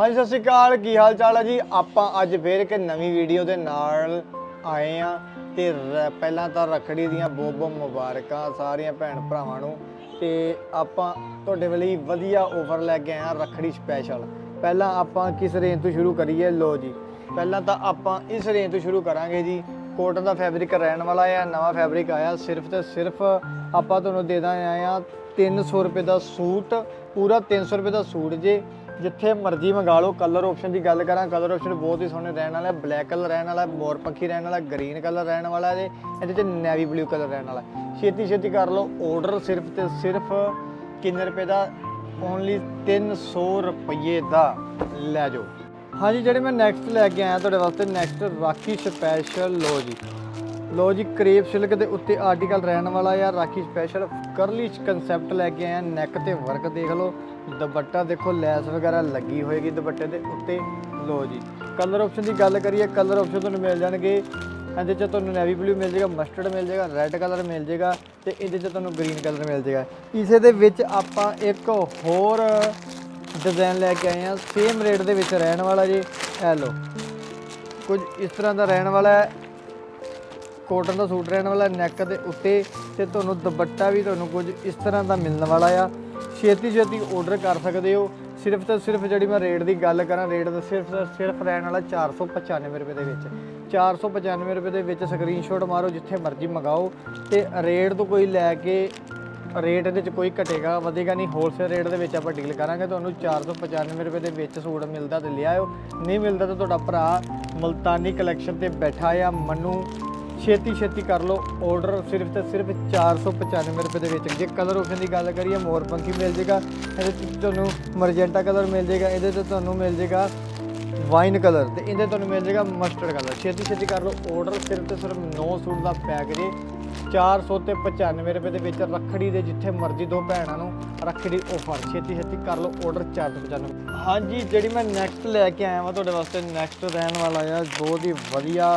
ਹਾਂਜੀ, ਸਤਿ ਸ਼੍ਰੀ ਅਕਾਲ। ਕੀ ਹਾਲ ਚਾਲ ਹੈ ਜੀ? ਆਪਾਂ ਅੱਜ ਫੇਰ ਇੱਕ ਨਵੀਂ ਵੀਡੀਓ ਦੇ ਨਾਲ ਆਏ ਆ ਤੇ ਰ- ਪਹਿਲਾਂ ਤਾਂ ਰੱਖੜੀ ਦੀਆਂ ਬਹੁਤ ਬਹੁਤ ਮੁਬਾਰਕਾਂ ਸਾਰੀਆਂ ਭੈਣ ਭਰਾਵਾਂ ਨੂੰ ਤੇ ਆਪਾਂ ਤੁਹਾਡੇ ਲਈ ਵਧੀਆ ਆਫਰ ਲੈ ਕੇ ਆਏ ਆ ਰੱਖੜੀ ਸਪੈਸ਼ਲ ਪਹਿਲਾਂ ਆਪਾਂ ਕਿਸ ਰੇਂਜ ਤੋਂ ਸ਼ੁਰੂ ਕਰੀਏ? ਲੋ ਜੀ, ਪਹਿਲਾਂ ਤਾਂ ਆਪਾਂ ਇਸ ਰੇਂਜ ਤੋਂ ਸ਼ੁਰੂ ਕਰਾਂਗੇ ਜੀ। ਕੋਟਨ ਦਾ ਫੈਬਰਿਕ ਰਹਿਣ ਵਾਲਾ ਆ, ਨਵਾਂ ਫੈਬਰਿਕ ਆਇਆ, ਸਿਰਫ ਤੇ ਸਿਰਫ ਆਪਾਂ ਤੁਹਾਨੂੰ ਦੇ ਦਾਂ ਆਏ ਆ 300 ਰੁਪਏ ਦਾ ਸੂਟ, ਪੂਰਾ 300 ਰੁਪਏ ਦਾ ਸੂਟ ਜੇ। ਜਿੱਥੇ ਮਰਜ਼ੀ ਮੰਗਾ ਲਓ ਕਲਰ ਆਪਸ਼ਨ ਦੀ ਗੱਲ ਕਰਾਂ ਕਲਰ ਆਪਸ਼ਨ ਬਹੁਤ ਹੀ ਸੋਹਣੇ ਰਹਿਣ ਵਾਲਾ ਬਲੈਕ ਕਲਰ ਰਹਿਣ ਵਾਲਾ, ਮੋਰ ਪੰਖੀ ਰਹਿਣ ਵਾਲਾ ਗ੍ਰੀਨ ਕਲਰ ਰਹਿਣ ਵਾਲਾ ਤੇ ਇਹਦੇ ਚ ਨੈਵੀ ਬਲੂ ਕਲਰ ਰਹਿਣ ਵਾਲਾ। ਛੇਤੀ ਛੇਤੀ ਕਰ ਲਓ ਆਰਡਰ ਸਿਰਫ ਤੇ ਸਿਰਫ ਕਿੰਨੇ ਰੁਪਏ ਦਾ? ਓਨਲੀ 300 ਰੁਪਏ ਦਾ। ਲੈ ਜਾਓ। ਹਾਂਜੀ, ਜਿਹੜੇ ਮੈਂ ਨੈਕਸਟ ਲੈ ਕੇ ਆਇਆ ਤੁਹਾਡੇ ਵਾਸਤੇ ਨੈਕਸਟ ਰਾਖੀ ਸਪੈਸ਼ਲ ਲੋ ਜੀ। ਲੋ ਜੀ ਕਰੇਪ ਸਿਲਕ ਦੇ ਉੱਤੇ ਆਰਟੀਕਲ ਰਹਿਣ ਵਾਲਾ ਆ। ਰਾਖੀ ਸਪੈਸ਼ਲ ਕਰਲੀ ਕਨਸੈਪਟ ਲੈ ਕੇ ਆਇਆ। ਨੈਕ ਤੇ ਵਰਕ ਦੇਖ ਲਓ। ਦੁਪੱਟਾ ਦੇਖੋ, ਲੈਸ ਵਗੈਰਾ ਲੱਗੀ ਹੋਏਗੀ ਦੁਪੱਟੇ ਦੇ ਉੱਤੇ। ਲੋ ਜੀ ਕਲਰ ਆਪਸ਼ਨ ਦੀ ਗੱਲ ਕਰੀਏ ਕਲਰ ਆਪਸ਼ਨ ਤੁਹਾਨੂੰ ਮਿਲ ਜਾਣਗੇ। ਇਹਦੇ 'ਚ ਤੁਹਾਨੂੰ ਨੈਵੀ ਬਲੂ ਮਿਲ ਜਾਏਗਾ ਮਸਟਰਡ ਮਿਲ ਜਾਏਗਾ ਰੈੱਡ ਕਲਰ ਮਿਲ ਜਾਏਗਾ ਤੇ ਇਹਦੇ 'ਚ ਤੁਹਾਨੂੰ ਗ੍ਰੀਨ ਕਲਰ ਮਿਲ ਜਾਏਗਾ। ਇਸੇ ਦੇ ਵਿੱਚ ਆਪਾਂ ਇੱਕ ਹੋਰ ਡਿਜ਼ਾਈਨ ਲੈ ਕੇ ਆਏ ਆ ਸੇਮ ਰੇਟ ਦੇ ਵਿੱਚ ਰਹਿਣ ਵਾਲਾ ਜੀ। ਇਹ ਲਓ, ਕੁਝ ਇਸ ਤਰ੍ਹਾਂ ਦਾ ਰਹਿਣ ਵਾਲਾ ਹੈ। ਕੋਟਨ ਦਾ ਸੂਟ ਰਹਿਣ ਵਾਲਾ ਨੈਕ ਦੇ ਉੱਤੇ ਤੇ ਤੁਹਾਨੂੰ ਦੁਪੱਟਾ ਵੀ ਤੁਹਾਨੂੰ ਕੁਝ ਇਸ ਤਰ੍ਹਾਂ ਦਾ ਮਿਲਣ ਵਾਲਾ ਆ। ਛੇਤੀ ਛੇਤੀ ਆਰਡਰ ਕਰ ਸਕਦੇ ਹੋ। ਸਿਰਫ ਤੇ ਸਿਰਫ ਜਿਹੜੀ ਮੈਂ ਰੇਟ ਦੀ ਗੱਲ ਕਰਾਂ ਰੇਟ ਦਾ ਸਿਰਫ ਤੇ ਸਿਰਫ ਰਹਿਣ ਵਾਲਾ 495 ਰੁਪਏ ਦੇ ਵਿੱਚ। 495 ਰੁਪਏ ਦੇ ਵਿੱਚ ਸਕਰੀਨਸ਼ਾਟ ਮਾਰੋ, ਜਿੱਥੇ ਮਰਜ਼ੀ ਮੰਗਾਓ। ਤੇ ਰੇਟ ਤੋਂ ਕੋਈ ਲੈ ਕੇ ਰੇਟ ਦੇ ਵਿੱਚ ਕੋਈ ਘਟੇਗਾ, ਵਧੇਗਾ ਨਹੀਂ ਹੋਲਸੇਲ ਰੇਟ ਦੇ ਵਿੱਚ ਆਪਾਂ ਡੀਲ ਕਰਾਂਗੇ। ਤੁਹਾਨੂੰ 495 ਰੁਪਏ ਦੇ ਵਿੱਚ ਸੂਟ ਮਿਲਦਾ ਤੇ ਲਿਆਇਓ। ਨਹੀਂ ਮਿਲਦਾ ਤਾਂ ਤੁਹਾਡਾ ਭਰਾ ਮਲਤਾਨੀ ਕਲੈਕਸ਼ਨ ਤੇ ਬੈਠਾ ਆ, ਮਨੂੰ। ਛੇਤੀ ਛੇਤੀ ਕਰ ਲਓ ਆਰਡਰ ਸਿਰਫ ਤੇ ਸਿਰਫ 495 ਰੁਪਏ ਦੇ ਵਿੱਚ। ਜੇ ਕਲਰ ਆਪਸ਼ਨ ਦੀ ਗੱਲ ਕਰੀਏ ਮੋਰਪੰਖੀ ਮਿਲ ਜੇਗਾ, ਇਹਦੇ 'ਚ ਤੁਹਾਨੂੰ ਮਰਜੈਂਟਾ ਕਲਰ ਮਿਲ ਜੇਗਾ, ਇਹਦੇ ਤੇ ਤੁਹਾਨੂੰ ਮਿਲ ਜੇਗਾ ਵਾਈਨ ਕਲਰ ਤੇ ਇਹਦੇ ਤੁਹਾਨੂੰ ਮਿਲ ਜੇਗਾ ਮਸਟਰਡ ਕਲਰ ਛੇਤੀ ਛੇਤੀ ਕਰ ਲਓ ਆਰਡਰ ਸਿਰਫ ਤੇ ਸਿਰਫ 9 ਸੂਟ ਦਾ ਪੈਕ ਜੇ। 400 ਤੇ 95 ਰੁਪਏ ਦੇ ਵਿੱਚ ਰੱਖੜੀ ਦੇ ਜਿੱਥੇ ਮਰਜ਼ੀ ਦੋ ਭੈਣਾਂ ਨੂੰ ਰੱਖੜੀ ਆਫਰ ਛੇਤੀ ਛੇਤੀ ਕਰ ਲਓ ਆਰਡਰ 495 ਹਾਂਜੀ, ਜਿਹੜੀ ਮੈਂ ਨੈਕਸਟ ਲੈ ਕੇ ਆਇਆ ਵਾਂ ਤੁਹਾਡੇ ਵਾਸਤੇ ਨੈਕਸਟ ਰਹਿਣ ਵਾਲਾ ਆ, ਬਹੁਤ ਹੀ ਵਧੀਆ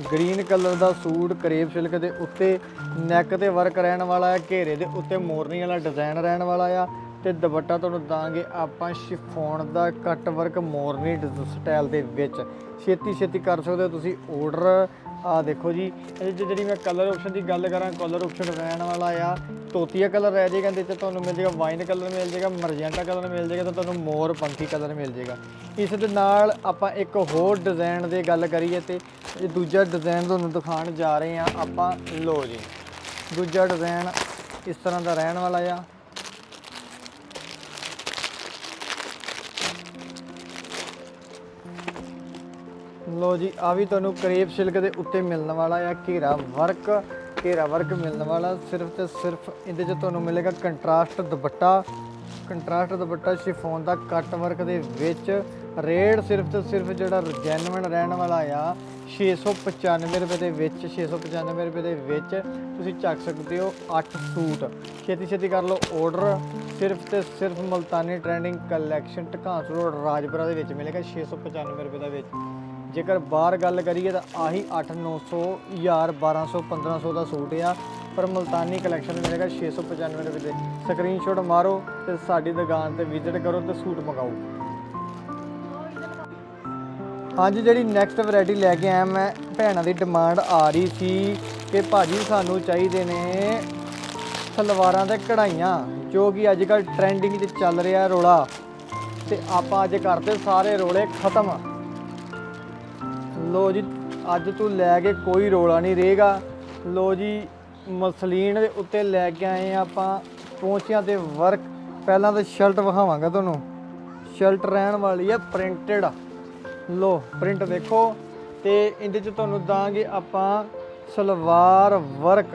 ਗ੍ਰੀਨ ਕਲਰ ਦਾ ਸੂਟ ਕਰੇਪ ਸਿਲਕ ਦੇ ਉੱਤੇ ਨੈਕ ਤੇ ਵਰਕ ਰਹਿਣ ਵਾਲਾ ਹੈ, ਘੇਰੇ ਦੇ ਉੱਤੇ ਮੋਰਨੀ ਵਾਲਾ ਡਿਜ਼ਾਈਨ ਰਹਿਣ ਵਾਲਾ ਆ ਤੇ ਦੁਪੱਟਾ ਤੁਹਾਨੂੰ ਦਾਂਗੇ ਆਪਾਂ ਸ਼ਿਫੋਨ ਦਾ ਕੱਟ ਵਰਕ ਮੋਰਨੀ ਸਟਾਈਲ ਦੇ ਵਿੱਚ। ਛੇਤੀ ਛੇਤੀ ਕਰ ਸਕਦੇ ਹੋ ਤੁਸੀਂ ਆਰਡਰ ਆ ਦੇਖੋ ਜੀ, ਇਹਦੇ 'ਚ ਜਿਹੜੀ ਮੈਂ ਕਲਰ ਆਪਸ਼ਨ ਦੀ ਗੱਲ ਕਰਾਂ ਕਲਰ ਆਪਸ਼ਨ ਰਹਿਣ ਵਾਲਾ ਆ। ਤੋਤੀਆ ਕਲਰ ਰਹਿ ਜਾਏਗਾ, ਇਹਦੇ 'ਚ ਤੁਹਾਨੂੰ ਮਿਲ ਜਾਏਗਾ ਵਾਈਨ ਕਲਰ ਮਿਲ ਜਾਏਗਾ, ਮਰਜੈਂਟਾ ਕਲਰ ਮਿਲ ਜਾਏਗਾ, ਤੇ ਤੁਹਾਨੂੰ ਮੋਰ ਪੰਖੀ ਕਲਰ ਮਿਲ ਜਾਏਗਾ। ਇਸ ਦੇ ਨਾਲ ਆਪਾਂ ਇੱਕ ਹੋਰ ਡਿਜ਼ਾਈਨ ਦੀ ਗੱਲ ਕਰੀਏ ਤੇ, ਇਹ ਦੂਜਾ ਡਿਜ਼ਾਈਨ ਤੁਹਾਨੂੰ ਦਿਖਾਉਣ ਜਾ ਰਹੇ ਆ ਆਪਾਂ। ਲੋ ਜੀ, ਦੂਜਾ ਡਿਜ਼ਾਈਨ ਇਸ ਤਰ੍ਹਾਂ ਦਾ ਰਹਿਣ ਵਾਲਾ ਆ। ਲੋ ਜੀ, ਆ ਵੀ ਤੁਹਾਨੂੰ ਕਰੇਪ ਸਿਲਕ ਦੇ ਉੱਤੇ ਮਿਲਣ ਵਾਲਾ ਆ, ਘੇਰਾ ਵਰਕ ਘੇਰਾ ਵਰਕ ਮਿਲਣ ਵਾਲਾ, ਸਿਰਫ ਤੇ ਸਿਰਫ ਇਹਦੇ 'ਚ ਤੁਹਾਨੂੰ ਮਿਲੇਗਾ contrast dupatta contrast dupatta chiffon ਦਾ ਕੱਟ ਵਰਕ ਦੇ ਵਿੱਚ, ਰੇਟ ਸਿਰਫ ਤੇ ਸਿਰਫ ਜਿਹੜਾ ਜੈਨੂਇਨ ਰਹਿਣ ਵਾਲਾ ਆ 695 ਰੁਪਏ ਦੇ ਵਿੱਚ 695 ਰੁਪਏ ਦੇ ਵਿੱਚ ਤੁਸੀਂ ਚੱਕ ਸਕਦੇ ਹੋ 8 ਸੂਟ। ਛੇਤੀ ਛੇਤੀ ਕਰ ਲਓ ਆਰਡਰ ਸਿਰਫ ਤੇ ਸਿਰਫ Multani trending collection Dhakans road Rajpura ਦੇ ਵਿੱਚ ਮਿਲੇਗਾ 695 ਰੁਪਏ ਦਾ ਵਿੱਚ। ਜੇਕਰ ਬਾਹਰ ਗੱਲ ਕਰੀਏ ਤਾਂ ਆਹੀ 8 900 1000 1200 1500 ਦਾ ਸੂਟ ਆ। ਪਰ ਮਲਤਾਨੀ ਕਲੈਕਸ਼ਨ ਮਿਲੇਗਾ 695 ਰੁਪਏ ਦੇ ਸਕਰੀਨਸ਼ਾਟ ਮਾਰੋ ਤੇ ਸਾਡੀ ਦੁਕਾਨ ਤੇ ਵਿਜ਼ਿਟ ਕਰੋ ਤੇ ਸੂਟ ਮੰਗਾਓ। ਹਾਂਜੀ, ਜਿਹੜੀ ਨੈਕਸਟ ਵੈਰਾਈਟੀ ਲੈ ਕੇ ਆਇਆ ਮੈਂ, ਭੈਣਾਂ ਦੀ ਡਿਮਾਂਡ ਆ ਰਹੀ ਸੀ ਕਿ ਭਾਜੀ ਸਾਨੂੰ ਚਾਹੀਦੇ ਨੇ ਸਲਵਾਰਾਂ ਤੇ ਕਢਾਈਆਂ, ਜੋ ਕਿ ਅੱਜ ਕੱਲ ਟ੍ਰੈਂਡਿੰਗ 'ਚ ਚੱਲ ਰਿਹਾ ਰੋਲਾ। ਤੇ ਆਪਾਂ ਅੱਜ ਕਰਦੇ ਸਾਰੇ ਰੋਲੇ ਖਤਮ। ਲੋ ਜੀ, ਅੱਜ ਤੋਂ ਲੈ ਕੇ ਕੋਈ ਰੋਲਾ ਨਹੀਂ ਰਹੇਗਾ। ਲੋ ਜੀ, ਮਸਲੀਨ ਦੇ ਉੱਤੇ ਲੈ ਕੇ ਆਏ ਹਾਂ ਆਪਾਂ ਪਹੁੰਚਿਆਂ ਤੇ ਵਰਕ। ਪਹਿਲਾਂ ਤਾਂ ਸ਼ਰਟ ਵਿਖਾਵਾਂਗਾ ਤੁਹਾਨੂੰ। ਸ਼ਰਟ ਰਹਿਣ ਵਾਲੀ ਹੈ ਪ੍ਰਿੰਟਡ ਲੋ ਪ੍ਰਿੰਟ ਦੇਖੋ ਤੇ ਇਹਦੇ ਚ ਤੁਹਾਨੂੰ ਦਾਂਗੇ ਆਪਾਂ ਸਲਵਾਰ ਵਰਕ।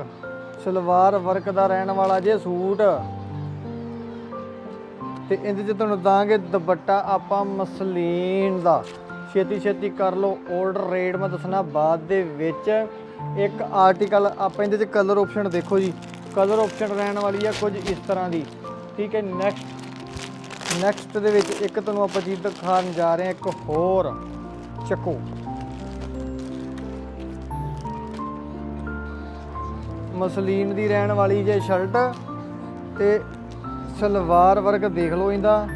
ਸਲਵਾਰ ਵਰਕ ਦਾ ਰਹਿਣ ਵਾਲਾ ਜੇ ਸੂਟ। ਤੇ ਇਹਦੇ ਚ ਤੁਹਾਨੂੰ ਦਾਂਗੇ ਦੁਪੱਟਾ ਆਪਾਂ ਮਸਲੀਨ ਦਾ। ਛੇਤੀ ਛੇਤੀ ਕਰ ਲਓ ਆਰਡਰ ਰੇਟ ਮੈਂ ਦੱਸਣਾ ਬਾਅਦ ਦੇ ਵਿੱਚ ਇੱਕ ਆਰਟੀਕਲ ਆਪਾਂ ਇਹਦੇ ਚ ਕਲਰ ਆਪਸ਼ਨ ਦੇਖੋ ਜੀ। ਕਲਰ ਆਪਸ਼ਨ ਰਹਿਣ ਵਾਲੀ ਆ ਕੁਝ ਇਸ ਤਰ੍ਹਾਂ ਦੀ। ਠੀਕ ਹੈ ਨੈਕਸਟ ਨੈਕਸਟ ਦੇ ਵਿੱਚ ਇੱਕ ਤੁਹਾਨੂੰ ਆਪਾਂ ਚੀਜ਼ ਦਿਖਾਉਣ ਜਾ ਰਹੇ ਹਾਂ, ਇੱਕ ਹੋਰ ਚੱਕੋ। ਮਸਲੀਨ ਦੀ ਰਹਿਣ ਵਾਲੀ ਜੇ ਸ਼ਰਟ ਤੇ ਸਲਵਾਰ ਵਰਗ ਦੇਖ ਲਓ ਇਹਦਾ।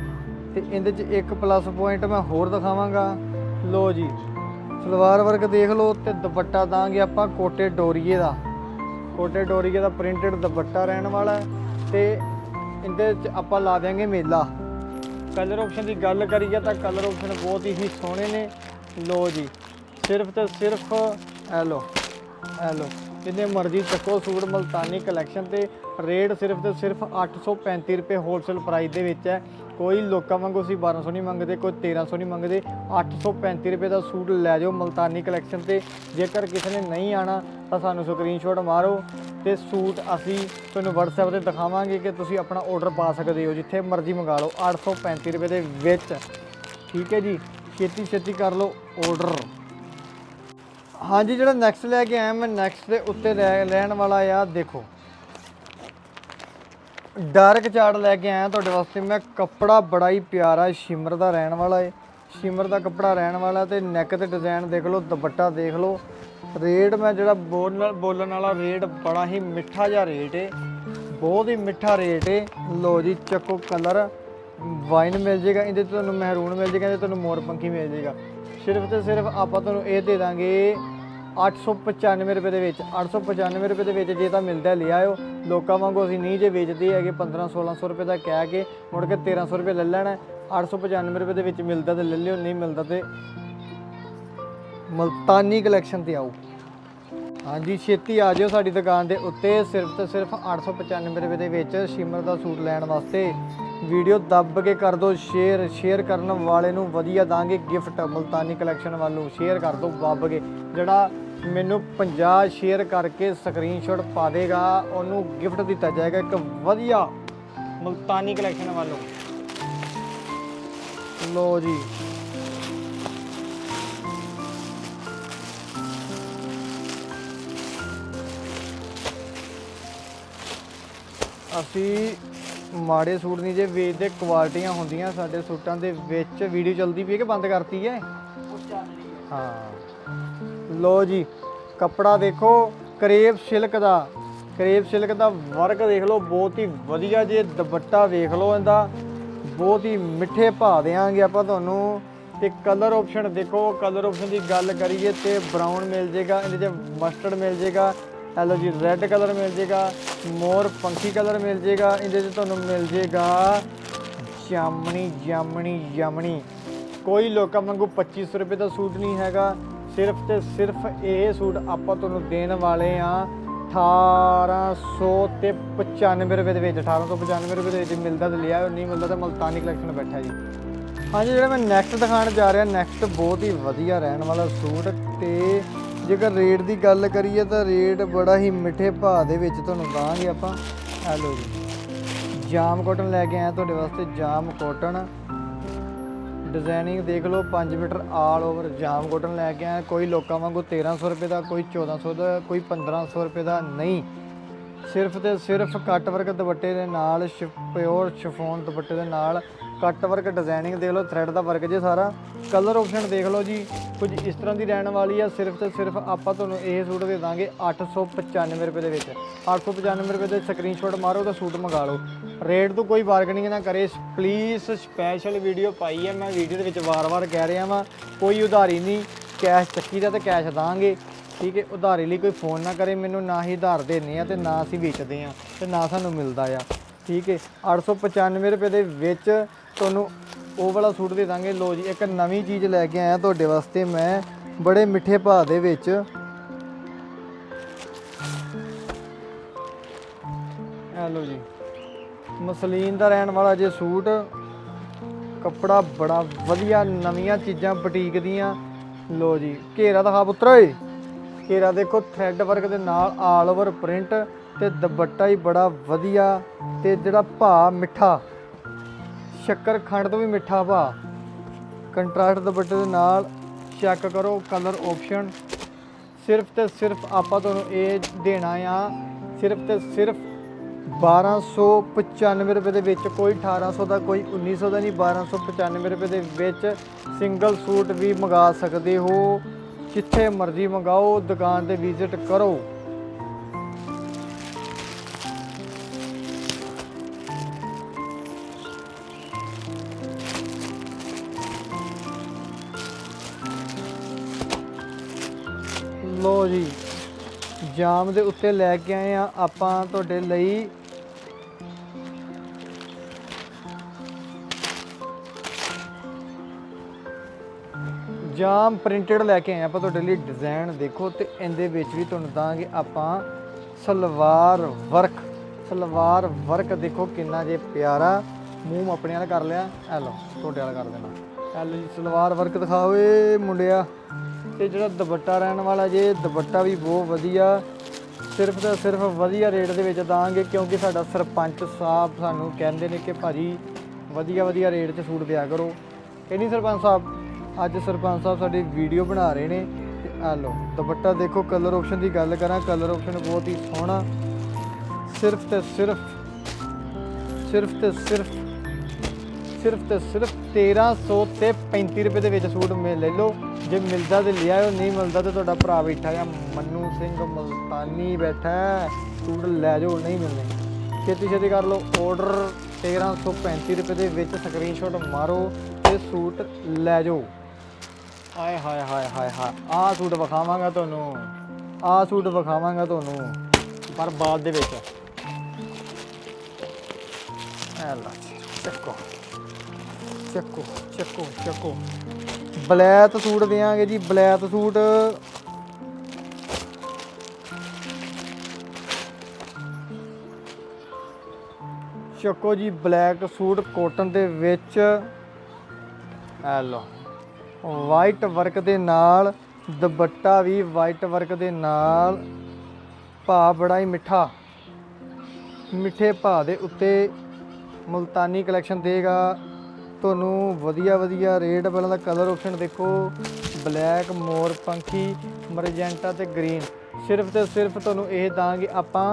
ਤੇ ਇਹਦੇ 'ਚ ਇੱਕ ਪਲੱਸ ਪੁਆਇੰਟ ਮੈਂ ਹੋਰ ਦਿਖਾਵਾਂਗਾ। ਲੋ ਜੀ, ਸਲਵਾਰ ਵਰਕ ਦੇਖ ਲਓ ਤੇ ਦੁਪੱਟਾ ਦਾਂਗੇ ਆਪਾਂ ਕੋਟੇ ਡੋਰੀਏ ਦਾ। ਕੋਟੇ ਡੋਰੀਏ ਦਾ ਪ੍ਰਿੰਟਡ ਦੁਪੱਟਾ ਰਹਿਣ ਵਾਲਾ ਹੈ ਤੇ ਇਹਦੇ 'ਚ ਆਪਾਂ ਲਾ ਦਿਆਂਗੇ ਮੇਲਾ। ਕਲਰ ਆਪਸ਼ਨ ਦੀ ਗੱਲ ਕਰੀਏ ਤਾਂ ਕਲਰ ਆਪਸ਼ਨ ਬਹੁਤ ਹੀ ਸੋਹਣੇ ਨੇ। ਲੋ ਜੀ, ਸਿਰਫ ਤੇ ਸਿਰਫ, ਇਹ ਲੋ ਇਹ ਲੋ। ਜਿੰਨੇ ਮਰਜ਼ੀ ਚੱਕੋ ਸੂਟ, ਮਲਤਾਨੀ ਕਲੈਕਸ਼ਨ ਤੇ ਰੇਟ ਸਿਰਫ ਤੇ ਸਿਰਫ 835 ਰੁਪਏ ਹੋਲਸੇਲ ਪ੍ਰਾਈਸ ਦੇ ਵਿੱਚ ਹੈ। ਕੋਈ ਲੋਕਾਂ ਵਾਂਗੂ ਅਸੀਂ 1200 ਨਹੀਂ ਮੰਗਦੇ, ਕੋਈ 1300 ਨਹੀਂ ਮੰਗਦੇ। 835 ਰੁਪਏ ਦਾ ਸੂਟ ਲੈ ਜਾਓ ਮਲਤਾਨੀ ਕਲੈਕਸ਼ਨ ਤੇ। ਜੇਕਰ ਕਿਸੇ ਨੇ ਨਹੀਂ ਆਣਾ ਤਾਂ ਸਾਨੂੰ ਸਕਰੀਨਸ਼ਾਟ ਮਾਰੋ ਤੇ ਸੂਟ ਅਸੀਂ ਤੁਹਾਨੂੰ WhatsApp ਤੇ ਦਿਖਾਵਾਂਗੇ ਕਿ ਤੁਸੀਂ ਆਪਣਾ ਆਰਡਰ ਪਾ ਸਕਦੇ ਹੋ, ਜਿੱਥੇ ਮਰਜ਼ੀ ਮੰਗਾ ਲਓ। 835 ਰੁਪਏ ਦੇ ਵਿੱਚ। ਠੀਕ ਹੈ ਜੀ? ਛੇਤੀ ਛੇਤੀ ਕਰ ਲਓ ਆਰਡਰ ਹਾਂਜੀ, ਜਿਹੜਾ ਨੈਕਸਟ ਲੈ ਕੇ ਆਇਆ ਮੈਂ ਨੈਕਸਟ ਦੇ ਉੱਤੇ ਲੈ- ਲੈਣ ਵਾਲਾ ਆ, ਦੇਖੋ। ਡਾਰਕ ਚਾਰਟ ਲੈ ਕੇ ਆਇਆ ਤੁਹਾਡੇ ਵਾਸਤੇ, ਮੈਂ ਕੱਪੜਾ ਬੜਾ ਹੀ ਪਿਆਰਾ ਸ਼ਿਮਰ ਦਾ ਰਹਿਣ ਵਾਲਾ ਏ। ਸ਼ਿਮਰ ਦਾ ਕੱਪੜਾ ਰਹਿਣ ਵਾਲਾ ਤੇ ਨੈਕ ਤੇ ਡਿਜ਼ਾਈਨ ਦੇਖ ਲਓ, ਦੁਪੱਟਾ ਦੇਖ ਲਓ। ਰੇਟ ਮੈਂ ਜਿਹੜਾ ਬੋਲਣ ਬੋਲਣ ਵਾਲਾ ਰੇਟ ਬੜਾ ਹੀ ਮਿੱਠਾ ਜਿਹਾ ਰੇਟ ਏ। ਬਹੁਤ ਹੀ ਮਿੱਠਾ ਰੇਟ ਏ। ਲੋ ਜੀ, ਚੱਕੋ ਕਲਰ ਵਾਈਨ ਮਿਲ ਜੇਗਾ, ਇਹਦੇ 'ਚ ਤੁਹਾਨੂੰ ਮਹਿਰੂਨ ਮਿਲ ਜੇਗਾ, ਇਹਦੇ 'ਚ ਤੁਹਾਨੂੰ ਮੋਰਪੰਖੀ ਮਿਲ ਜੇਗਾ। ਸਿਰਫ ਤੇ ਸਿਰਫ ਆਪਾਂ ਤੁਹਾਨੂੰ ਇਹ ਦੇ ਦਾਂਗੇ 895 ਰੁਪਏ ਦੇ ਵਿੱਚ 895 ਰੁਪਏ ਦੇ ਵਿੱਚ ਜੇ ਤਾਂ ਮਿਲਦਾ, ਲੈ ਆਇਓ। ਲੋਕਾਂ ਵਾਂਗੂ ਅਸੀਂ ਨਹੀਂ ਜੇ ਵੇਚਦੇ ਹੈਗੇ 15 1600 ਰੁਪਏ ਦਾ ਕਹਿ ਕੇ ਮੁੜ ਕੇ 1300 ਰੁਪਏ ਲੈ ਲੈਣਾ। 895 ਰੁਪਏ ਦੇ ਵਿੱਚ ਮਿਲਦਾ ਤੇ ਲੈ ਲਿਓ, ਨਹੀਂ ਮਿਲਦਾ ਤੇ ਮਲਤਾਨੀ ਕਲੈਕਸ਼ਨ ਤੇ ਆਓ। ਹਾਂਜੀ, ਛੇਤੀ ਆ ਜਿਓ ਸਾਡੀ ਦੁਕਾਨ ਦੇ ਉੱਤੇ। ਸਿਰਫ ਤੇ ਸਿਰਫ 895 ਰੁਪਏ ਦੇ ਵਿੱਚ ਸ਼ਿਮਰ ਦਾ ਸੂਟ ਲੈਣ ਵਾਸਤੇ ਵੀਡੀਓ ਦੱਬ ਕੇ ਕਰ ਦਿਓ ਸ਼ੇਅਰ। ਸ਼ੇਅਰ ਕਰਨ ਵਾਲੇ ਨੂੰ ਵਧੀਆ ਦਾਂਗੇ ਗਿਫਟ। ਮਲਤਾਨੀ ਕਲੈਕਸ਼ਨ ਵੱਲੋਂ ਸ਼ੇਅਰ ਕਰ ਦਿਓ ਦੱਬ ਕੇ। ਜਿਹੜਾ ਮੈਨੂੰ 50 ਸ਼ੇਅਰ ਕਰਕੇ ਸਕਰੀਨਸ਼ਾਟ ਪਾ ਦੇਗਾ, ਉਹਨੂੰ ਗਿਫਟ ਦਿੱਤਾ ਜਾਏਗਾ ਇੱਕ ਵਧੀਆ ਮਲਤਾਨੀ ਕਲੈਕਸ਼ਨ ਵੱਲੋਂ। ਲੋ ਜੀ। ਅਸੀਂ ਮਾੜੇ ਸੂਟ ਨਹੀਂ ਜੇ ਵੇਚਦੇ ਕੁਆਲਿਟੀਆਂ ਹੁੰਦੀਆਂ ਸਾਡੇ ਸੂਟਾਂ ਦੇ ਵਿੱਚ। ਵੀਡੀਓ ਚੱਲਦੀ ਪਈ ਹੈ ਕਿ ਬੰਦ ਕਰਤੀ ਹੈ? ਹਾਂ। ਲੋ ਜੀ, ਕੱਪੜਾ ਦੇਖੋ ਕਰੇਪ ਸਿਲਕ ਦਾ। ਕਰੇਪ ਸਿਲਕ ਦਾ ਵਰਕ ਦੇਖ ਲਓ, ਬਹੁਤ ਹੀ ਵਧੀਆ ਜੇ ਦੁਪੱਟਾ ਵੇਖ ਲਓ ਇਹਦਾ। ਬਹੁਤ ਹੀ ਮਿੱਠੇ ਭਾਅ ਦੇਾਂਗੇ ਆਪਾਂ ਤੁਹਾਨੂੰ। ਤੇ ਕਲਰ ਆਪਸ਼ਨ ਦੇਖੋ ਕਲਰ ਆਪਸ਼ਨ ਦੀ ਗੱਲ ਕਰੀਏ ਤੇ ਬਰਾਊਨ ਮਿਲ ਜੇਗਾ, ਇਹਦੇ 'ਚ ਮਸਟਰਡ ਮਿਲ ਜੇਗਾ। ਐਲੋ ਜੀ ਰੈੱਡ ਕਲਰ ਮਿਲ ਜੇਗਾ ਮੋਰ ਪੰਖੀ ਕਲਰ ਮਿਲ ਜੇਗਾ, ਇਹਦੇ 'ਚ ਤੁਹਾਨੂੰ ਮਿਲ ਜੇਗਾ ਜਾਮਣੀ ਜਾਮਣੀ ਜਾਮਣੀ। ਕੋਈ ਲੋਕਾਂ ਵਾਂਗੂ 2500 ਰੁਪਏ ਦਾ ਸੂਟ ਨਹੀਂ ਹੈਗਾ, ਸਿਰਫ ਤੇ ਸਿਰਫ ਇਹ ਸੂਟ ਆਪਾਂ ਤੁਹਾਨੂੰ ਦੇਣ ਵਾਲੇ ਆ 1800 ਤੇ 95 ਰੁਪਏ ਦੇ ਵਿੱਚ 1895 ਰੁਪਏ ਦੇ ਵਿੱਚ ਮਿਲਦਾ ਤੇ ਲਿਆ, ਨਹੀਂ ਮਿਲਦਾ ਤਾਂ ਮਲਤਾਨੀ ਕਲੈਕਸ਼ਨ ਬੈਠਾ ਜੀ। ਹਾਂਜੀ, ਜਿਹੜਾ ਮੈਂ ਨੈਕਸਟ ਦਿਖਾਉਣ ਜਾ ਰਿਹਾ ਨੈਕਸਟ ਬਹੁਤ ਹੀ ਵਧੀਆ ਰਹਿਣ ਵਾਲਾ ਸੂਟ ਤੇ ਜੇਕਰ ਰੇਟ ਦੀ ਗੱਲ ਕਰੀਏ ਤਾਂ ਰੇਟ ਬੜਾ ਹੀ ਮਿੱਠੇ ਭਾਅ ਦੇ ਵਿੱਚ ਤੁਹਾਨੂੰ ਦਾਂਗੇ ਆਪਾਂ। ਇਹ ਲਓ ਜੀ। ਜਾਮ ਕਾਟਨ ਲੈ ਕੇ ਆਇਆ ਤੁਹਾਡੇ ਵਾਸਤੇ ਜਾਮ ਕਾਟਨ ਡਿਜ਼ਾਈਨਿੰਗ ਦੇਖ ਲਓ 5 ਮੀਟਰ ਆਲ ਓਵਰ ਜਾਮ ਕਾਟਨ ਲੈ ਕੇ ਆਇਆ ਕੋਈ ਲੋਕਾਂ ਵਾਂਗੂ 1300 ਰੁਪਏ ਦਾ, ਕੋਈ 1400 ਦਾ, ਕੋਈ 1500 ਰੁਪਏ ਦਾ ਨਹੀਂ। ਸਿਰਫ ਤੇ ਸਿਰਫ ਕੱਟ ਵਰਕ ਦੁਪੱਟੇ ਦੇ ਨਾਲ ਪਿਓਰ ਸ਼ਿਫੋਨ ਦੁਪੱਟੇ ਦੇ ਨਾਲ ਕੱਟ ਵਰਕ ਡਿਜ਼ਾਈਨਿੰਗ ਦੇਖ ਲਓ ਥ੍ਰੈਡ ਦਾ ਵਰਕ ਜੇ ਸਾਰਾ। ਕਲਰ ਆਪਸ਼ਨ ਦੇਖ ਲਓ ਜੀ, ਕੁਝ ਇਸ ਤਰ੍ਹਾਂ ਦੀ ਰਹਿਣ ਵਾਲੀ ਆ, ਸਿਰਫ ਤੇ ਸਿਰਫ ਆਪਾਂ ਤੁਹਾਨੂੰ ਇਹ ਸੂਟ ਦੇ ਦਾਂਗੇ 895 ਰੁਪਏ ਦੇ ਵਿੱਚ। 895 ਰੁਪਏ ਦੇ ਸਕਰੀਨਸ਼ਾਟ ਮਾਰੋ ਤਾਂ ਸੂਟ ਮੰਗਾ ਲਓ। ਰੇਟ ਤੋਂ ਕੋਈ ਬਾਰਗਨਿੰਗ ਨਾ ਕਰੇ ਪਲੀਜ਼ ਸਪੈਸ਼ਲ ਵੀਡੀਓ ਪਾਈ ਹੈ ਮੈਂ ਵੀਡੀਓ ਦੇ ਵਿੱਚ ਵਾਰ-ਵਾਰ ਕਹਿ ਰਿਹਾ ਵਾਂ, ਕੋਈ ਉਧਾਰੀ ਨਹੀਂ ਕੈਸ਼ ਚੱਕੀ ਦਾ ਤੇ ਕੈਸ਼ ਦਾਂਗੇ। ਠੀਕ ਹੈ, ਉਧਾਰੀ ਲਈ ਕੋਈ ਫੋਨ ਨਾ ਕਰੇ, ਮੈਨੂੰ ਨਾ ਹੀ ਉਧਾਰ ਦੇਣੇ ਆ ਤੇ ਨਾ ਅਸੀਂ ਵੇਚਦੇ ਆ ਤੇ ਨਾ ਸਾਨੂੰ ਮਿਲਦਾ ਆ। ਠੀਕ ਹੈ 895 ਰੁਪਏ ਦੇ ਵਿੱਚ ਤੁਹਾਨੂੰ ਉਹ ਵਾਲਾ ਸੂਟ ਦੇ ਦਾਂਗੇ। ਲੋ ਜੀ, ਇੱਕ ਨਵੀਂ ਚੀਜ਼ ਲੈ ਕੇ ਆਇਆ ਤੁਹਾਡੇ ਵਾਸਤੇ ਮੈਂ ਬੜੇ ਮਿੱਠੇ ਭਾਅ ਦੇ ਵਿੱਚ। ਇਹ ਲੋ ਜੀ, ਮਸਲੀਨ ਦਾ ਰਹਿਣ ਵਾਲਾ ਜੇ ਸੂਟ, ਕੱਪੜਾ ਬੜਾ ਵਧੀਆ ਨਵੀਆਂ ਚੀਜ਼ਾਂ ਬੁਟੀਕ ਦੀਆਂ। ਲੋ ਜੀ, ਘੇਰਾ ਦਿਖਾ ਪੁੱਤਰ ਓਏ। ਘੇਰਾ ਦੇਖੋ ਥ੍ਰੈਡ ਵਰਕ ਦੇ ਨਾਲ ਆਲ ਓਵਰ ਪ੍ਰਿੰਟ ਤੇ ਦੁਪੱਟਾ ਹੀ ਬੜਾ ਵਧੀਆ ਤੇ ਜਿਹੜਾ ਭਾ ਮਿੱਠਾ। ਸ਼ੱਕਰ ਖੰਡ ਤੋਂ ਵੀ ਮਿੱਠਾ ਭਾ। ਕੰਟਰਾਸਟ ਦੁਪੱਟੇ ਦੇ ਨਾਲ ਚੈੱਕ ਕਰੋ ਕਲਰ ਆਪਸ਼ਨ ਸਿਰਫ ਤੇ ਸਿਰਫ ਆਪਾਂ ਤੁਹਾਨੂੰ ਇਹ ਦੇਣਾ ਆ, ਸਿਰਫ ਤੇ ਸਿਰਫ 1295 ਰੁਪਏ ਦੇ ਵਿੱਚ ਕੋਈ 1800 ਦਾ, ਕੋਈ 1900 ਦਾ ਨਹੀਂ 1295 ਰੁਪਏ ਦੇ ਵਿੱਚ ਸਿੰਗਲ ਸੂਟ ਵੀ ਮੰਗਾ ਸਕਦੇ ਹੋ। ਜਿੱਥੇ ਮਰਜ਼ੀ ਮੰਗਾਓ, ਦੁਕਾਨ ਤੇ ਵਿਜ਼ਿਟ ਕਰੋ। ਲੋ ਜੀ, ਜਾਮ ਦੇ ਉੱਤੇ ਲੈ ਕੇ ਆਏ ਆ ਆਪਾਂ ਤੁਹਾਡੇ ਲਈ। ਜਾਮ ਪ੍ਰਿੰਟਡ ਲੈ ਕੇ ਆਏ ਆਪਾਂ ਤੁਹਾਡੇ ਲਈ ਡਿਜ਼ਾਈਨ, ਦੇਖੋ ਤੇ ਇਹਦੇ ਵਿੱਚ ਵੀ ਤੁਹਾਨੂੰ ਦਾਂਗੇ ਆਪਾਂ ਸਲਵਾਰ ਵਰਕ। ਸਲਵਾਰ ਵਰਕ ਦੇਖੋ ਕਿੰਨਾ ਜੇ ਪਿਆਰਾ, ਮੂੰਹ ਆਪਣੇ ਵਾਲਾ ਕਰ ਲਿਆ। ਐ ਲਓ, ਤੁਹਾਡੇ ਵਾਲਾ ਕਰ ਦੇਣਾ। ਐ ਲਓ ਜੀ, ਸਲਵਾਰ ਵਰਕ ਦਿਖਾਓ ਏ ਮੁੰਡਿਆ। ਤੇ ਜਿਹੜਾ ਦੁਪੱਟਾ ਰਹਿਣ ਵਾਲਾ ਜੇ, ਦੁਪੱਟਾ ਵੀ ਬਹੁਤ ਵਧੀਆ। ਸਿਰਫ ਤੇ ਸਿਰਫ ਵਧੀਆ ਰੇਟ ਦੇ ਵਿੱਚ ਦਾਂਗੇ, ਕਿਉਂਕਿ ਸਾਡਾ ਸਰਪੰਚ ਸਾਹਿਬ ਸਾਨੂੰ ਕਹਿੰਦੇ ਨੇ ਕਿ ਭਾਜੀ ਵਧੀਆ ਵਧੀਆ ਰੇਟ 'ਚ ਸੂਟ ਦਿਆ ਕਰੋ। ਇਹ ਨਹੀਂ ਸਰਪੰਚ ਸਾਹਿਬ, ਅੱਜ ਸਰਪੰਚ ਸਾਹਿਬ ਸਾਡੀ ਵੀਡੀਓ ਬਣਾ ਰਹੇ ਨੇ। ਤੇ ਆ ਲਓ, ਦੁਪੱਟਾ ਦੇਖੋ ਕਲਰ ਆਪਸ਼ਨ ਦੀ ਗੱਲ ਕਰਾਂ ਕਲਰ ਆਪਸ਼ਨ ਬਹੁਤ ਹੀ ਸੋਹਣਾ। ਸਿਰਫ ਤੇ ਸਿਰਫ ਸਿਰਫ ਤੇ ਸਿਰਫ ਸਿਰਫ ਤੇ ਸਿਰਫ 1300 ਤੇ 35 ਰੁਪਏ ਦੇ ਵਿੱਚ ਸੂਟ ਮਿਲ ਲੈ ਲਓ। ਜੇ ਮਿਲਦਾ ਤੇ ਲਿਆਓ ਨਹੀਂ ਮਿਲਦਾ ਤੇ ਤੁਹਾਡਾ ਭਰਾ ਬੈਠਾ ਆ। ਮੰਨੂ ਸਿੰਘ ਮਲਤਾਨੀ ਬੈਠਾ ਸੂਟ ਲੈ ਜਾਓ, ਨਹੀਂ ਮਿਲਣੇ। ਛੇਤੀ ਛੇਤੀ ਕਰ ਲਓ। ਆਰਡਰ 1335 ਰੁਪਏ ਦੇ ਵਿੱਚ ਸਕਰੀਨਸ਼ਾਟ ਮਾਰੋ ਤੇ ਸੂਟ ਲੈ ਜਾਓ। ਆਏ ਹਾਏ ਹਾਏ ਹਾਏ ਹਾਏ। ਆਹ ਸੂਟ ਵਿਖਾਵਾਂਗਾ ਤੁਹਾਨੂੰ। ਆਹ ਸੂਟ ਵਿਖਾਵਾਂਗਾ ਤੁਹਾਨੂੰ। ਪਰ ਬਾਅਦ ਦੇ ਵਿੱਚ। ਐ ਲਾ ਚੱਕੋ। ਚੱਕੋ ਚੱਕੋ ਚੱਕੋ। ਬਲੈਕ ਸੂਟ ਦੇਾਂਗੇ ਜੀ ਬਲੈਕ ਸੂਟ। ਚੱਕੋ ਜੀ, ਬਲੈਕ ਸੂਟ ਕੋਟਨ ਦੇ ਵਿੱਚ। ਐ ਲਓ ਵਾਈਟ ਵਰਕ ਦੇ ਨਾਲ, ਦੁਪੱਟਾ ਵੀ ਵਾਈਟ ਵਰਕ ਦੇ ਨਾਲ। ਭਾ ਬੜਾ ਹੀ ਮਿੱਠਾ। ਮਿੱਠੇ ਭਾ ਦੇ ਉੱਤੇ ਮੁਲਤਾਨੀ ਕਲੈਕਸ਼ਨ ਦੇਗਾ। ਤੁਹਾਨੂੰ ਵਧੀਆ ਵਧੀਆ ਰੇਟ ਪਹਿਲਾਂ ਦਾ ਕਲਰ ਆਪਸ਼ਨ ਦੇਖੋ। ਬਲੈਕ ਮੋਰ ਪੰਖੀ ਮਰਜੈਂਟਾ ਤੇ ਗ੍ਰੀਨ ਸਿਰਫ ਤੇ ਸਿਰਫ ਤੁਹਾਨੂੰ ਇਹ ਦਾਂਗੇ ਆਪਾਂ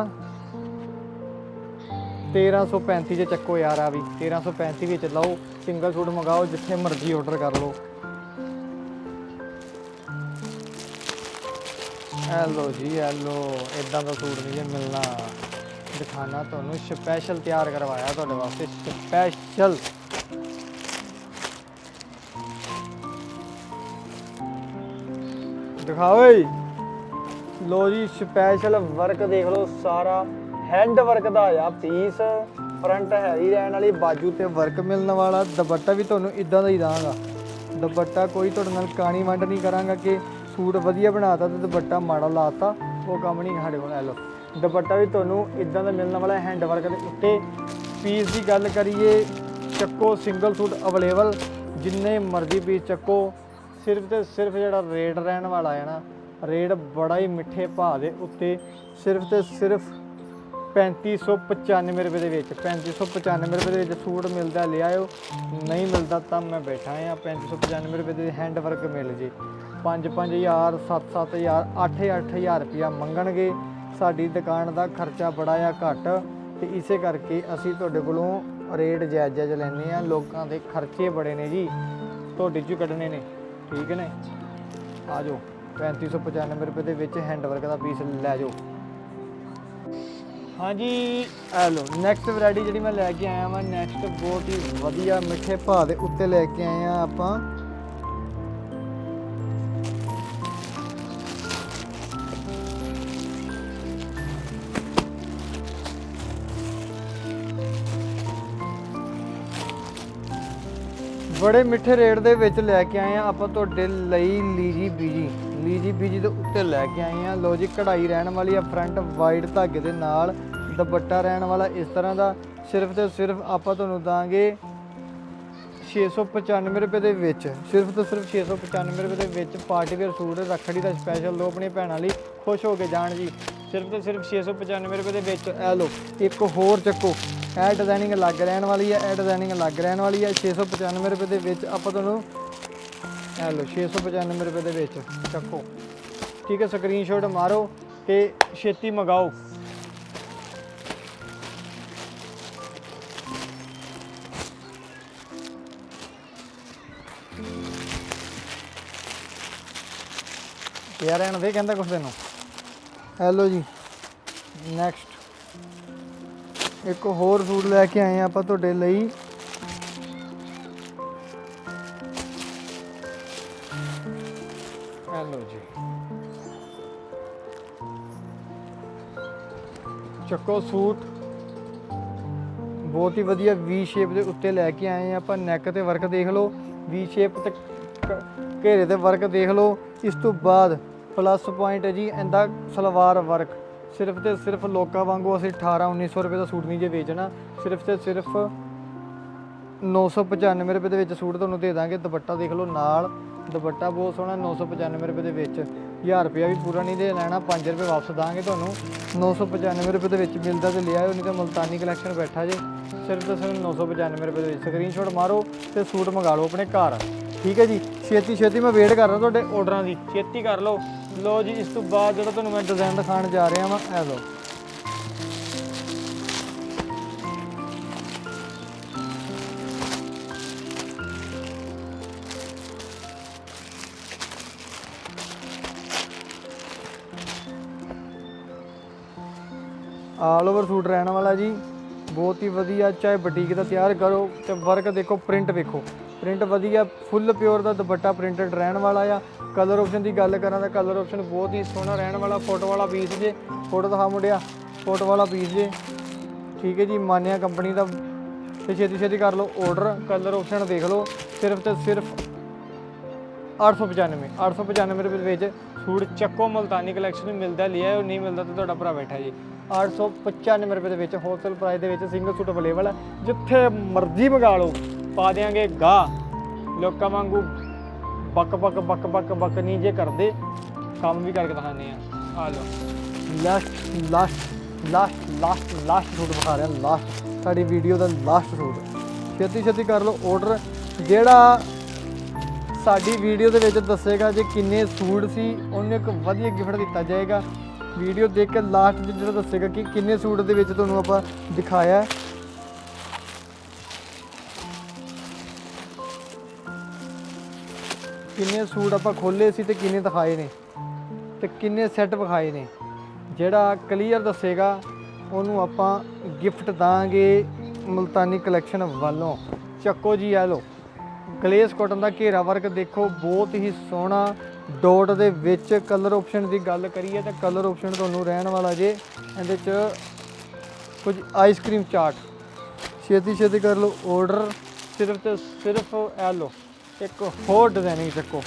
1335 ਜੇ ਚੱਕੋ ਯਾਰ ਆ ਵੀ। 1335 ਵਿੱਚ ਲਓ ਸਿੰਗਲ ਸੂਟ ਮੰਗਾਓ, ਜਿੱਥੇ ਮਰਜ਼ੀ ਆਰਡਰ ਕਰ ਲਓ। ਹੈਲੋ ਜੀ ਹੈਲੋ ਇਦਾਂ ਦਾ ਸੂਟ ਨਹੀਂ ਜੇ ਮਿਲਣਾ। ਦਿਖਾਣਾ ਤੁਹਾਨੂੰ ਸਪੈਸ਼ਲ ਤਿਆਰ ਕਰਵਾਇਆ ਤੁਹਾਡੇ ਵਾਸਤੇ ਸਪੈਸ਼ਲ ਦਿਖਾਓ ਏ ਲੋ ਜੀ ਸਪੈਸ਼ਲ ਵਰਕ ਦੇਖ ਲਓ, ਸਾਰਾ ਹੈਂਡ ਵਰਕ ਦਾ ਆ ਪੀਸ ਫਰੰਟ ਹੈ ਹੀ ਰਹਿਣ ਵਾਲੀ, ਬਾਜੂ ਤੇ ਵਰਕ ਮਿਲਣ ਵਾਲਾ। ਦੁਪੱਟਾ ਵੀ ਤੁਹਾਨੂੰ ਇਦਾਂ ਦਾ ਹੀ ਦਾਂਗਾ। ਦੁਪੱਟਾ ਕੋਈ ਤੁਹਾਡੇ ਨਾਲ ਕਾਣੀ ਵੰਡ ਨਹੀਂ ਕਰਾਂਗਾ ਕਿ ਸੂਟ ਵਧੀਆ ਬਣਾਤਾ ਤੇ ਦੁਪੱਟਾ ਮਾੜਾ ਲਾਤਾ। ਉਹ ਕੰਮ ਨਹੀਂ ਸਾਡੇ ਕੋਲ ਲੈ ਲਓ ਦੁਪੱਟਾ ਵੀ ਤੁਹਾਨੂੰ ਇਦਾਂ ਦਾ ਮਿਲਣ ਵਾਲਾ ਹੈਂਡ ਵਰਕ ਦੇ ਉੱਤੇ। ਪੀਸ ਦੀ ਗੱਲ ਕਰੀਏ, ਚੱਕੋ ਸਿੰਗਲ ਸੂਟ ਅਵੇਲੇਬਲ ਜਿੰਨੇ ਮਰਜ਼ੀ ਪੀਸ ਚੱਕੋ। ਸਿਰਫ ਤੇ ਸਿਰਫ ਜਿਹੜਾ ਰੇਟ ਰਹਿਣ ਵਾਲਾ ਹੈ ਨਾ ਰੇਟ ਬੜਾ ਹੀ ਮਿੱਠੇ ਭਾਅ ਦੇ ਉੱਤੇ ਸਿਰਫ ਤੇ ਸਿਰਫ 3595 ਰੁਪਏ ਦੇ ਵਿੱਚ 3595 ਰੁਪਏ ਦੇ ਵਿੱਚ ਸੂਟ ਮਿਲਦਾ ਲਿਆਇਓ ਨਹੀਂ ਮਿਲਦਾ ਤਾਂ ਮੈਂ ਬੈਠਾ ਆ 3595 ਰੁਪਏ ਦੇ ਹੈਂਡ ਵਰਕ ਮਿਲ ਜੇ। 5-5000 7-7000 8-8000 ਰੁਪਇਆ ਮੰਗਣਗੇ। ਸਾਡੀ ਦੁਕਾਨ ਦਾ ਖਰਚਾ ਬੜਾ ਆ ਘੱਟ, ਤੇ ਇਸੇ ਕਰਕੇ ਅਸੀਂ ਤੁਹਾਡੇ ਕੋਲੋਂ ਰੇਟ ਜਾਇਜ਼ ਜਾਇਜ਼ ਲੈਂਦੇ ਆ ਲੋਕਾਂ ਦੇ ਖਰਚੇ ਬੜੇ ਨੇ ਜੀ। ਤੁਹਾਡੇ ਚੋਂ ਕੱਢਣੇ ਨੇ। ਠੀਕ ਨੇ? ਆ ਜਾਓ 3595 ਰੁਪਏ ਦੇ ਵਿੱਚ ਹੈਂਡਵਰਕ ਦਾ ਪੀਸ ਲੈ ਜਾਓ। ਹਾਂਜੀ, ਆ ਲਓ ਨੈਕਸਟ ਵੈਰਾਈਟੀ ਜਿਹੜੀ ਮੈਂ ਲੈ ਕੇ ਆਇਆ ਵਾਂ ਨੈਕਸਟ ਬਹੁਤ ਹੀ ਵਧੀਆ ਮਿੱਠੇ ਭਾਅ ਦੇ ਉੱਤੇ ਲੈ ਕੇ ਆਏ ਆ ਆਪਾਂ। ਬੜੇ ਮਿੱਠੇ ਰੇਟ ਦੇ ਵਿੱਚ ਲੈ ਕੇ ਆਏ ਆ ਆਪਾਂ ਤੁਹਾਡੇ ਲਈ ਲੀਜੀ ਬੀਜੀ। ਲੀਜੀ ਬੀਜੀ ਦੇ ਉੱਤੇ ਲੈ ਕੇ ਆਏ ਆ। ਲੋ ਜੀ, ਕਢਾਈ ਰਹਿਣ ਵਾਲੀ ਆ ਫਰੰਟ ਵਾਈਡ ਧਾਗੇ ਦੇ ਨਾਲ। ਦੁਪੱਟਾ ਰਹਿਣ ਵਾਲਾ, ਇਸ ਤਰ੍ਹਾਂ ਦਾ। ਸਿਰਫ ਤੇ ਸਿਰਫ ਆਪਾਂ ਤੁਹਾਨੂੰ ਦਾਂਗੇ 695 ਰੁਪਏ ਦੇ ਵਿੱਚ। ਸਿਰਫ ਤੇ ਸਿਰਫ 695 ਰੁਪਏ ਦੇ ਵਿੱਚ ਪਾਰਟੀ ਵੇਅਰ ਸੂਟ, ਰੱਖੜੀ ਦਾ ਸਪੈਸ਼ਲ ਲੋ ਆਪਣੀ ਭੈਣਾਂ ਲਈ ਖੁਸ਼ ਹੋ ਕੇ ਜਾਣ ਜੀ। ਸਿਰਫ ਤੇ ਸਿਰਫ 695 ਰੁਪਏ ਦੇ ਵਿੱਚ। ਐ ਲੋ ਇੱਕ ਹੋਰ ਚੱਕੋ। ਇਹ ਡਿਜ਼ਾਈਨਿੰਗ ਲੱਗ ਰਹਿਣ ਵਾਲੀ ਹੈ, ਇਹ ਡਿਜ਼ਾਈਨਿੰਗ ਲੱਗ ਰਹਿਣ ਵਾਲੀ ਹੈ। 695 ਰੁਪਏ ਦੇ ਵਿੱਚ ਆਪਾਂ ਤੁਹਾਨੂੰ ਇਹ ਲੋ 695 ਰੁਪਏ ਦੇ ਵਿੱਚ ਚੱਕੋ। ਠੀਕ ਹੈ ਸਕਰੀਨਸ਼ਾਟ ਮਾਰੋ ਤੇ ਛੇਤੀ ਮੰਗਾਓ। ਯਾਰ ਇਹਨਾਂ ਦੇ ਕਹਿੰਦਾ ਕੁਛ ਤੈਨੂੰ। ਹੈਲੋ ਜੀ ਨੈਕਸਟ ਇੱਕ ਹੋਰ ਸੂਟ ਲੈ ਕੇ ਆਏ ਆ ਆਪਾਂ ਤੁਹਾਡੇ ਲਈ। ਹੈਲੋ ਜੀ। ਚੱਕੋ ਸੂਟ। ਬਹੁਤ ਹੀ ਵਧੀਆ ਵੀ ਸ਼ੇਪ ਦੇ ਉੱਤੇ ਲੈ ਕੇ ਆਏ ਆ ਆਪਾਂ ਨੈਕ ਤੇ ਵਰਕ ਦੇਖ ਲਓ। ਵੀ ਸ਼ੇਪ ਤੇ ਘੇਰੇ ਤੇ ਵਰਕ ਦੇਖ ਲਓ। ਇਸ ਤੋਂ ਬਾਅਦ ਪਲੱਸ ਪੁਆਇੰਟ ਹੈ ਜੀ, ਇਹਦਾ ਸਲਵਾਰ ਵਰਕ ਸਿਰਫ ਤੇ ਸਿਰਫ ਲੋਕਾਂ ਵਾਂਗੂ ਅਸੀਂ 18 1900 ਰੁਪਏ ਦਾ ਸੂਟ ਨਹੀਂ ਜੇ ਵੇਚਣਾ। ਸਿਰਫ ਤੇ ਸਿਰਫ 995 ਰੁਪਏ ਦੇ ਵਿੱਚ ਸੂਟ ਤੁਹਾਨੂੰ ਦੇ ਦਾਂਗੇ। ਦੁਪੱਟਾ ਦੇਖ ਲਓ ਨਾਲ। ਦੁਪੱਟਾ ਬਹੁਤ ਸੋਹਣਾ 995 ਰੁਪਏ ਦੇ ਵਿੱਚ। 1000 ਰੁਪਿਆ ਵੀ ਪੂਰਾ ਨਹੀਂ ਦੇ ਲੈਣਾ। 5 ਰੁਪਏ ਵਾਪਸ ਦਾਂਗੇ ਤੁਹਾਨੂੰ। 995 ਰੁਪਏ ਦੇ ਵਿੱਚ ਮਿਲਦਾ ਤੇ ਲਿਆਓ ਨਹੀਂ ਤਾਂ ਮਲਤਾਨੀ ਕਲੈਕਸ਼ਨ ਬੈਠਾ ਜੇ। ਸਿਰਫ ਤੇ ਸਿਰਫ 995 ਰੁਪਏ ਦੇ ਵਿੱਚ ਸਕਰੀਨਸ਼ਾਟ ਮਾਰੋ ਤੇ ਸੂਟ ਮੰਗਾ ਲਓ ਆਪਣੇ ਘਰ। ਠੀਕ ਹੈ ਜੀ? ਛੇਤੀ ਛੇਤੀ ਮੈਂ ਵੇਟ ਕਰ ਰਿਹਾ ਤੁਹਾਡੇ ਆਰਡਰਾਂ ਦੀ। ਛੇਤੀ ਕਰ ਲਓ। ਲਓ ਜੀ, ਇਸ ਤੋਂ ਬਾਅਦ ਜਿਹੜਾ ਤੁਹਾਨੂੰ ਮੈਂ ਡਿਜ਼ਾਈਨ ਦਿਖਾਉਣ ਜਾ ਰਿਹਾ ਵਾਂ, ਇਹ ਲਓ। ਆਲ ਓਵਰ ਸੂਟ ਰਹਿਣ ਵਾਲਾ ਜੀ, ਬਹੁਤ ਹੀ ਵਧੀਆ, ਚਾਹੇ ਬੁਟੀਕ ਦਾ ਤਿਆਰ ਕਰੋ ਤੇ ਵਰਕ ਦੇਖੋ ਪ੍ਰਿੰਟ ਵੇਖੋ। ਪ੍ਰਿੰਟ ਵਧੀਆ ਫੁੱਲ ਪਿਓਰ ਦਾ ਦੁਪੱਟਾ ਪ੍ਰਿੰਟਡ ਰਹਿਣ ਵਾਲਾ ਆ। ਕਲਰ ਆਪਸ਼ਨ ਦੀ ਗੱਲ ਕਰਾਂ ਤਾਂ ਕਲਰ ਆਪਸ਼ਨ ਬਹੁਤ ਹੀ ਸੋਹਣਾ ਰਹਿਣ ਵਾਲਾ ਫੋਟੋ ਵਾਲਾ ਪੀਸ ਜੇ। ਫੋਟੋ ਦਿਖਾ ਮੁੰਡਿਆ ਫੋਟੋ ਵਾਲਾ ਪੀਸ ਜੇ। ਠੀਕ ਹੈ ਜੀ, ਮਾਨਿਆ ਕੰਪਨੀ ਦਾ। ਤੇ ਛੇਤੀ ਛੇਤੀ ਕਰ ਲਓ ਆਰਡਰ ਕਲਰ ਆਪਸ਼ਨ ਦੇਖ ਲਓ। ਸਿਰਫ ਤੇ ਸਿਰਫ 895 895 ਰੁਪਏ ਦੇ ਵਿੱਚ ਸੂਟ ਚੱਕੋ ਮਲਤਾਨੀ ਕਲੈਕਸ਼ਨ ਮਿਲਦਾ ਲਿਆ ਉਹ ਨਹੀਂ ਮਿਲਦਾ ਤਾਂ ਤੁਹਾਡਾ ਭਰਾ ਬੈਠਾ ਜੀ। 895 ਰੁਪਏ ਦੇ ਵਿੱਚ ਹੋਲਸੇਲ ਪ੍ਰਾਈਸ ਦੇ ਵਿੱਚ ਸਿੰਗਲ ਸੂਟ ਅਵੇਲੇਬਲ ਹੈ। ਜਿੱਥੇ ਮਰਜ਼ੀ ਮੰਗਾ ਲਓ। ਪਾ ਦਿਆਂਗੇ ਗਾ ਲੋਕਾਂ ਵਾਂਗੂ ਬੱਕ ਬੱਕ ਬੱਕ ਬੱਕ ਬੱਕ ਨਹੀਂ ਜੇ ਕਰਦੇ, ਕੰਮ ਵੀ ਕਰਕੇ ਦਿਖਾਉਂਦੇ ਆ। ਆ ਲਓ। Last last last last last suit ਵਿਖਾ ਰਿਹਾ ਲਾਸਟ ਸਾਡੀ ਵੀਡੀਓ ਦਾ ਲਾਸਟ ਸੂਟ ਛੇਤੀ ਛੇਤੀ ਕਰ ਲਓ ਆਰਡਰ ਜਿਹੜਾ ਸਾਡੀ ਵੀਡੀਓ ਦੇ ਵਿੱਚ ਦੱਸੇਗਾ ਜੇ ਕਿੰਨੇ ਸੂਟ ਸੀ, ਉਹਨੂੰ ਇੱਕ ਵਧੀਆ ਗਿਫਟ ਦਿੱਤਾ ਜਾਏਗਾ। ਵੀਡੀਓ ਦੇਖ ਕੇ ਲਾਸਟ ਵਿੱਚ ਜਿਹੜਾ ਦੱਸੇਗਾ ਕਿ ਕਿੰਨੇ ਸੂਟ ਦੇ ਵਿੱਚ ਤੁਹਾਨੂੰ ਆਪਾਂ ਦਿਖਾਇਆ। ਕਿੰਨੇ ਸੂਟ ਆਪਾਂ ਖੋਲੇ ਸੀ ਤੇ ਕਿੰਨੇ ਦਿਖਾਏ ਨੇ ਤੇ ਕਿੰਨੇ ਸੈੱਟ ਵਿਖਾਏ ਨੇ। ਜਿਹੜਾ ਕਲੀਅਰ ਦੱਸੇਗਾ, ਉਹਨੂੰ ਆਪਾਂ ਗਿਫਟ ਦਾਂਗੇ ਮਲਤਾਨੀ ਕਲੈਕਸ਼ਨ ਵੱਲੋਂ। ਚੱਕੋ ਜੀ ਆ ਲੋ ਗਲੇਸ ਕਾਟਨ ਦਾ ਘੇਰਾ ਵਰਕ ਦੇਖੋ, ਬਹੁਤ ਹੀ ਸੋਹਣਾ। ਡੋਟ ਦੇ ਵਿੱਚ ਕਲਰ ਆਪਸ਼ਨ ਦੀ ਗੱਲ ਕਰੀਏ ਤਾਂ ਕਲਰ ਆਪਸ਼ਨ ਤੁਹਾਨੂੰ ਰਹਿਣ ਵਾਲਾ ਜੇ। ਇਹਦੇ ਚ ਕੁਝ ਆਈਸਕ੍ਰੀਮ ਚਾਟ। ਛੇਤੀ ਛੇਤੀ ਕਰ ਲਓ ਆਰਡਰ ਸਿਰਫ ਤੇ ਸਿਰਫ ਐ ਲਓ। ਇੱਕ ਹੋਰ ਡਿਜ਼ਾਈਨਿੰਗ ਚੱਕੋ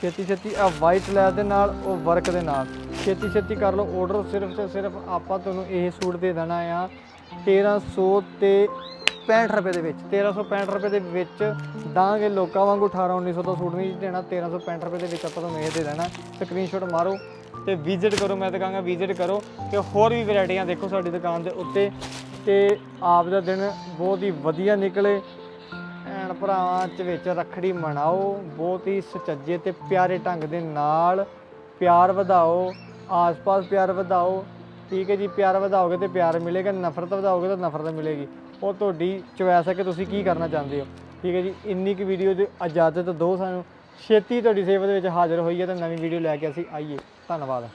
ਛੇਤੀ ਛੇਤੀ ਆ ਵਾਈਟ ਲੈ ਦੇ ਨਾਲ, ਉਹ ਵਰਕ ਦੇ ਨਾਲ। ਛੇਤੀ ਛੇਤੀ ਕਰ ਲਓ ਆਰਡਰ ਸਿਰਫ ਤੇ ਸਿਰਫ ਆਪਾਂ ਤੁਹਾਨੂੰ ਇਹ ਸੂਟ ਦੇ ਦੇਣਾ ਆ 1300 ਤੇ 65 ਰੁਪਏ ਦੇ ਵਿੱਚ। 1365 ਰੁਪਏ ਦੇ ਵਿੱਚ ਦਾਂਗੇ ਲੋਕਾਂ ਵਾਂਗੂ 18 1900 ਦਾ ਸੂਟ ਨਹੀਂ ਦੇਣਾ 1365 ਰੁਪਏ ਦੇ ਵਿੱਚ ਆਪਾਂ ਤੁਹਾਨੂੰ ਇਹ ਦੇ ਦੇਣਾ। ਸਕਰੀਨਸ਼ਾਟ ਮਾਰੋ ਤੇ ਵਿਜ਼ਿਟ ਕਰੋ, ਮੈਂ ਤਾਂ ਕਹਾਂਗਾ ਵਿਜ਼ਿਟ ਕਰੋ ਤੇ ਹੋਰ ਵੀ ਵੈਰਾਈਟੀਆਂ ਦੇਖੋ ਸਾਡੀ ਦੁਕਾਨ ਦੇ ਉੱਤੇ ਤੇ ਆਪ ਦਾ ਦਿਨ ਬਹੁਤ ਹੀ ਵਧੀਆ ਨਿਕਲੇ। ਭਰਾਵਾਂ ਚ ਵਿੱਚ ਰੱਖੜੀ ਮਨਾਓ, ਬਹੁਤ ਹੀ ਸੁਚੱਜੇ ਤੇ ਪਿਆਰੇ ਢੰਗ ਦੇ ਨਾਲ ਪਿਆਰ ਵਧਾਓ, ਆਸ-ਪਾਸ ਪਿਆਰ ਵਧਾਓ। ਠੀਕ ਹੈ ਜੀ, ਪਿਆਰ ਵਧਾਓਗੇ ਤੇ ਪਿਆਰ ਮਿਲੇਗਾ, ਨਫ਼ਰਤ ਵਧਾਓਗੇ ਤਾਂ ਨਫ਼ਰਤ ਮਿਲੇਗੀ। ਉਹ ਤੁਹਾਡੀ ਚੁਆਇਸ ਹੈ ਕਿ ਤੁਸੀਂ ਕੀ ਕਰਨਾ ਚਾਹੁੰਦੇ ਹੋ। ਠੀਕ ਹੈ ਜੀ, ਇੰਨੀ ਕੁ ਵੀਡੀਓ ਦੀ ਇਜਾਜ਼ਤ ਦਿਓ ਸਾਨੂੰ। ਛੇਤੀ ਤੁਹਾਡੀ ਸੇਵਾ ਦੇ ਵਿੱਚ ਹਾਜ਼ਰ ਹੋਈਏ ਤਾਂ ਨਵੀਂ ਵੀਡੀਓ ਲੈ ਕੇ ਅਸੀਂ ਆਈਏ। ਧੰਨਵਾਦ।